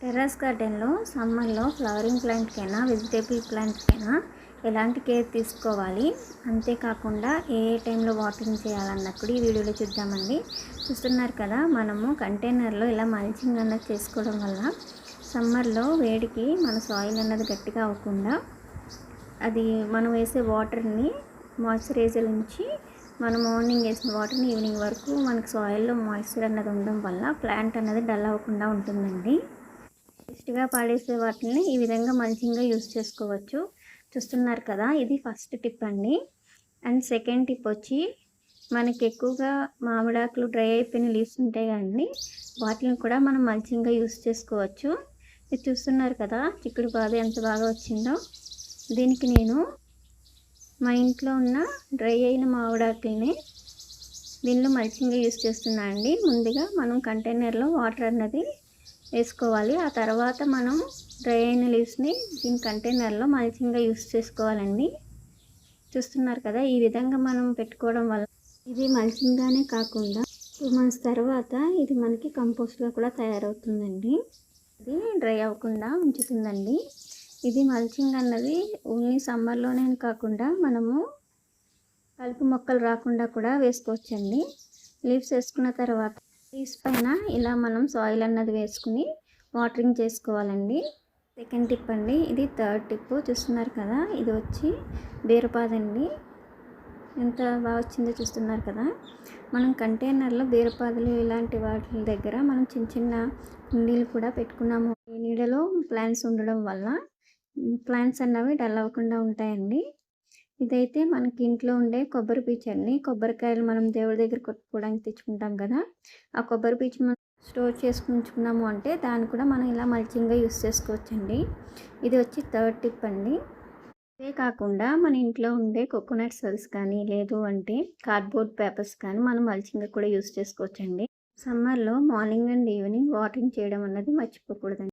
Terrace గార్డెన్లో సమ్మర్లో flowering ప్లాంట్కైనా vegetable ప్లాంట్కైనా ఎలాంటి కేర్ తీసుకోవాలి? అంతేకాకుండా ఏ ఏ టైంలో వాటరింగ్ చేయాలన్నప్పుడు ఈ వీడియోలో చూద్దామండి. చూస్తున్నారు కదా మనము కంటైనర్లో ఇలా మల్చింగ్ అన్నది చేసుకోవడం వల్ల సమ్మర్లో వేడికి మన సాయిల్ అన్నది గట్టిగా అవ్వకుండా అది మనం వేసే వాటర్ని మాయిశ్చరైజర్ నుంచి మనం మార్నింగ్ వేసిన వాటర్ని ఈవినింగ్ వరకు మనకు సాయిల్లో మాయిశ్చర్ అన్నది ఉండడం వల్ల ప్లాంట్ అన్నది డల్ అవ్వకుండా ఉంటుందండి. వేస్ట్గా పాడేసే వాటిని ఈ విధంగా మంచిగా యూస్ చేసుకోవచ్చు. చూస్తున్నారు కదా ఇది ఫస్ట్ టిప్ అండి. అండ్ సెకండ్ టిప్ వచ్చి మనకి ఎక్కువగా మామిడాకులు డ్రై అయిపోయిన లీవ్స్ ఉంటాయి కదండి వాటిని కూడా మనం మల్చింగ్గా యూస్ చేసుకోవచ్చు. ఇది చూస్తున్నారు కదా చిక్కుడు బాధ ఎంత బాగా వచ్చిందో. దీనికి నేను మా ఇంట్లో ఉన్న డ్రై అయిన మామిడాకుల్ని దీనిలో మల్చింగ్గా యూస్ చేస్తున్నా అండి ముందుగా మనం కంటైనర్లో వాటర్ అన్నది వేసుకోవాలి. ఆ తర్వాత మనం డ్రై అయిన లీవ్స్ని దీని కంటైనర్లో మల్చింగ్గా యూస్ చేసుకోవాలండి. చూస్తున్నారు కదా ఈ విధంగా మనం పెట్టుకోవడం వల్ల ఇది మల్చింగ్గానే కాకుండా టూ మంత్స్ తర్వాత ఇది మనకి కంపోస్ట్గా కూడా తయారవుతుందండి. ఇది డ్రై అవ్వకుండా ఉంచుతుందండి. ఇది మల్చింగ్ అన్నది ఓన్లీ సమ్మర్లోనే కాకుండా మనము కలుపు మొక్కలు రాకుండా కూడా వేసుకోవచ్చండి. లీవ్స్ వేసుకున్న తర్వాత పీస్ పైన ఇలా మనం సాయిల్ అన్నది వేసుకుని వాటరింగ్ చేసుకోవాలండి. సెకండ్ టిప్ అండి ఇది థర్డ్ టిప్ చూస్తున్నారు కదా ఇది వచ్చి బీరపాదండి. ఎంత బాగా వచ్చిందో చూస్తున్నారు కదా. మనం కంటైనర్లో బీరపాదులు ఇలాంటి వాటి దగ్గర మనం చిన్న చిన్న కుండీలు కూడా పెట్టుకున్నాము. నీడలో ప్లాంట్స్ ఉండడం వల్ల ప్లాంట్స్ అన్నవి డల్ అవ్వకుండా ఉంటాయండి. ఇదైతే మనకి ఇంట్లో ఉండే కొబ్బరి పీచు అండి కొబ్బరికాయలు మనం దేవుడి దగ్గర కొట్టుకోవడానికి తెచ్చుకుంటాం కదా. ఆ కొబ్బరి పీచు మనం స్టోర్ చేసుకుంటున్నాము ఉంచుకున్నాము అంటే దాన్ని కూడా మనం ఇలా మల్చింగ్గా యూస్ చేసుకోవచ్చండి. ఇది వచ్చి థర్డ్ టిప్ అండి. ఇదే కాకుండా మన ఇంట్లో ఉండే కోకోనట్ సెల్స్ కానీ లేదు అంటే కార్డ్బోర్డ్ పేపర్స్ కానీ మనం మల్చింగ్గా కూడా యూస్ చేసుకోవచ్చండి. సమ్మర్లో మార్నింగ్ అండ్ ఈవినింగ్ వాటరింగ్ చేయడం అన్నది మర్చిపోకూడదండి.